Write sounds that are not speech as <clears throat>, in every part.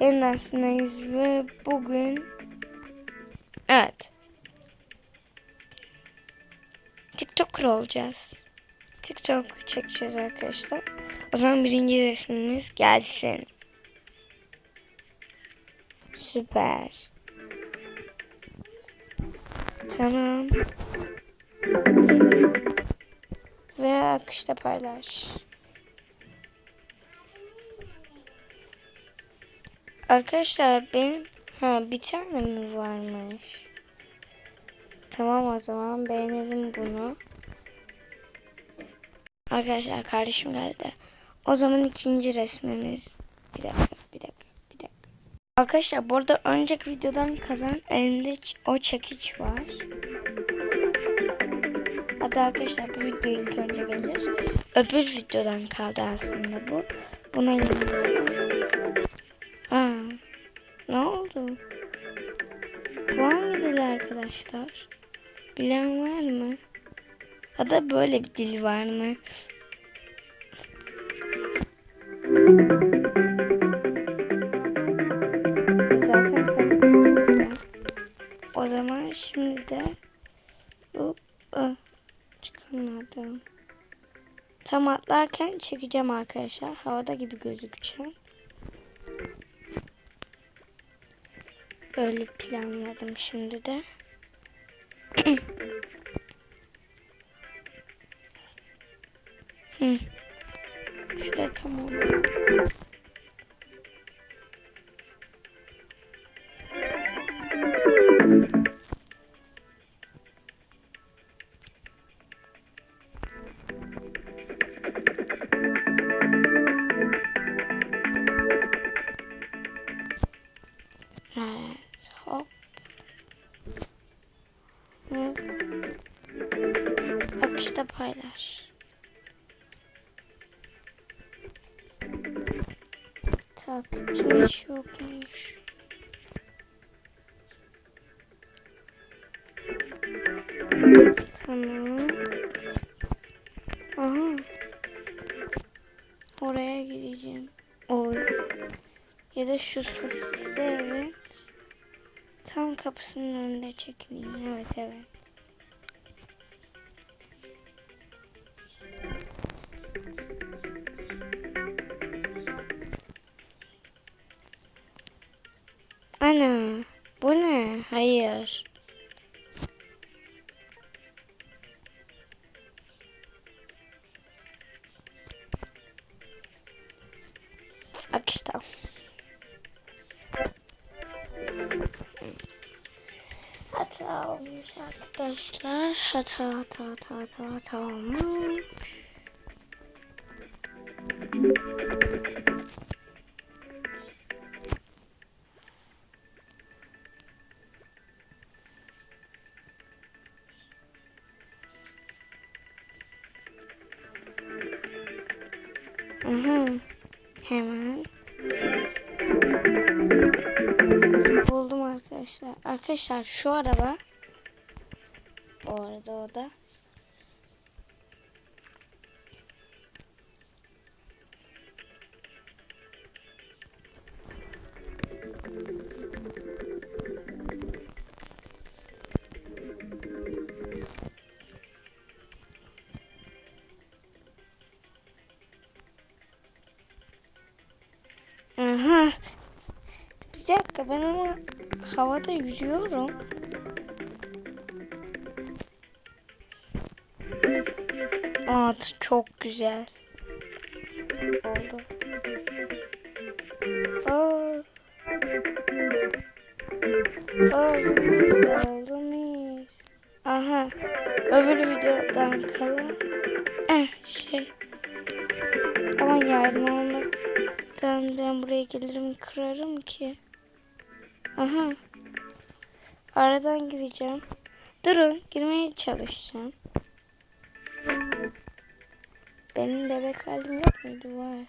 yeniden sizinleyiz ve bugün evet TikToker olacağız. TikTok çekeceğiz arkadaşlar. O zaman birinci resmimiz gelsin. Süper. Tamam. Ve akışta paylaş. Arkadaşlar benim ha bir tane mi varmış? Tamam o zaman beğenelim bunu. Arkadaşlar kardeşim geldi. O zaman ikinci resmimiz. Bir dakika, bir dakika, bir dakika. Arkadaşlar burada önceki videodan kazan elinde o çekiç var. Hatta arkadaşlar bu video ilk önce gelir. Öbür videodan kaldı aslında bu. Buna gidelim. Bilen var mı? Ya da böyle bir dil var mı? Zaten kazandım. O zaman şimdi de ah, çıkamadım. Tam atlarken çekeceğim arkadaşlar. Havada gibi gözükeceğim. Böyle planladım şimdi de. Şuraya tam Takipçim hiç yokmuş. Tamam. Aha. Oraya gideceğim. Oy. Ya da şu sosisli evin tam kapısının önünde çekileyim. Evet evet. Ana bu ne? Hayır. Akışta. Hata olmuş arkadaşlar. Hata hata hata hata hata olmuş. Hemen. Buldum arkadaşlar. Arkadaşlar şu araba. Bu arada o da. Aha. Bir dakika ben ama havada yüzüyorum. At çok güzel. Oldu. Aa. Aha. Öbür videodan kalan. Eh şey. Ama yarın ben buraya gelirim kırarım ki. Aha. Aradan gireceğim. Durun girmeye çalışacağım. Benim bebek halim yok muydu? Var.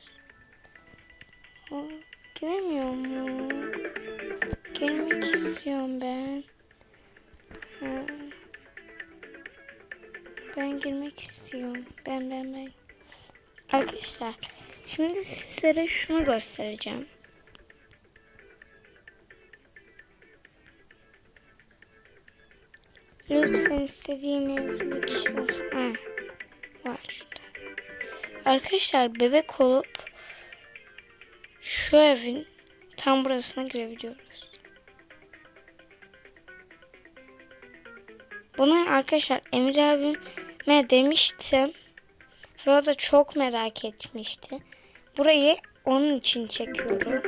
Giremiyor mu? Girmek istiyorum ben. Ben girmek istiyorum. Ben ben ben. Arkadaşlar Şimdi sizlere şunu göstereceğim. Lütfen istediğim evlilik var. Ha, var işte. Arkadaşlar bebek olup şu evin tam burasına girebiliyoruz. Bunu arkadaşlar Emir abime demiştim. Ve o da çok merak etmişti. Burayı onun için çekiyorum.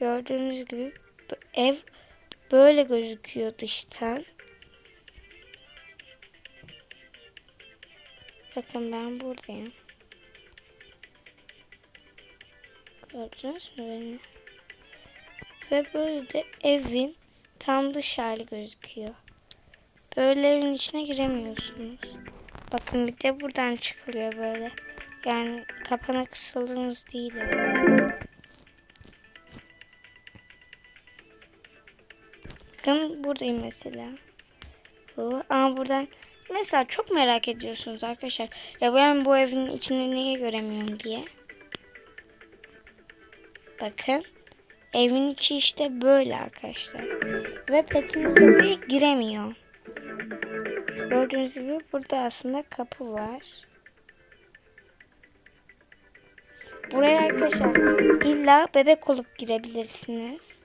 Gördüğünüz gibi ev böyle gözüküyor dıştan. Bakın ben buradayım. Gördünüz mü beni? Ve böyle de evin tam dış hali gözüküyor. Böyle evin içine giremiyorsunuz. Bakın bir de buradan çıkılıyor böyle. Yani kapana kısıldığınız değil. Bakın buradayım mesela. Ama buradan mesela çok merak ediyorsunuz arkadaşlar. Ya ben bu evin içinde niye göremiyorum diye. Bakın. Evin içi işte böyle arkadaşlar. Ve petiniz buraya giremiyor. Gördüğünüz gibi burada aslında kapı var. Buraya arkadaşlar illa bebek olup girebilirsiniz.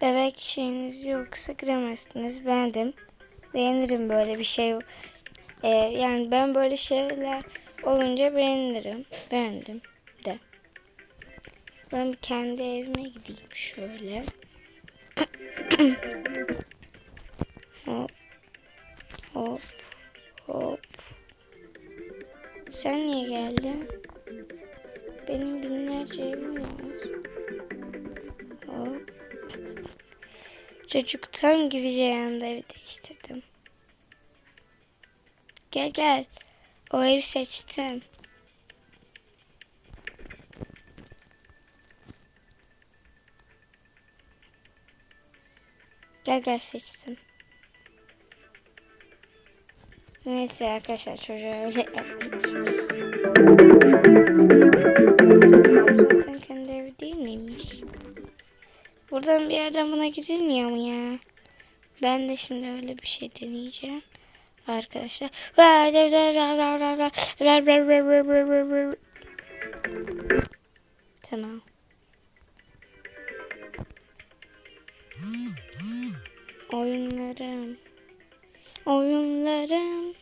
Bebek şeyiniz yoksa giremezsiniz. Beğendim. Beğenirim böyle bir şey. Ee, yani ben böyle şeyler olunca beğenirim. Beğendim de. Ben kendi evime gideyim şöyle. <clears throat> hop. Hop. Hop. Sen niye geldin? Benim binlerce evim var. Hop. Çocuktan gideceği anda evi değiştirdim. Gel gel. O evi seçtim. Gel gel seçtim. Neyse arkadaşlar çocuğa öyle yapmış. Zaten kendi evi değil miymiş? Buradan bir yerden buna gidilmiyor mu ya? Ben de şimdi öyle bir şey deneyeceğim. Arkadaşlar. Tamam. Oyunlarım. Oyunlarım.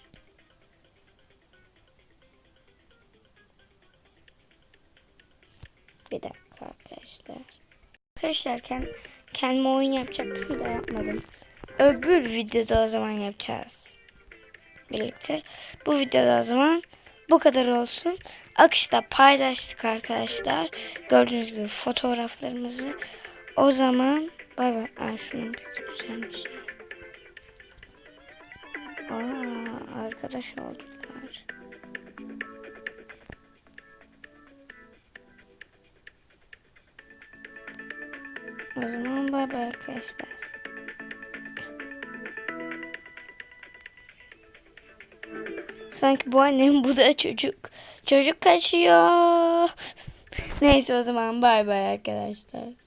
Bir dakika arkadaşlar. Arkadaşlar kend, kendime oyun yapacaktım da yapmadım. Öbür videoda o zaman yapacağız. Birlikte. Bu videoda o zaman bu kadar olsun. Akışta paylaştık arkadaşlar. Gördüğünüz gibi fotoğraflarımızı. O zaman bay bay. Aa, şunun bir güzelmiş. Arkadaş oldular. O zaman bay bay arkadaşlar. Sanki bu annem bu da çocuk. Çocuk kaçıyor. <laughs> Neyse o zaman bay bay arkadaşlar.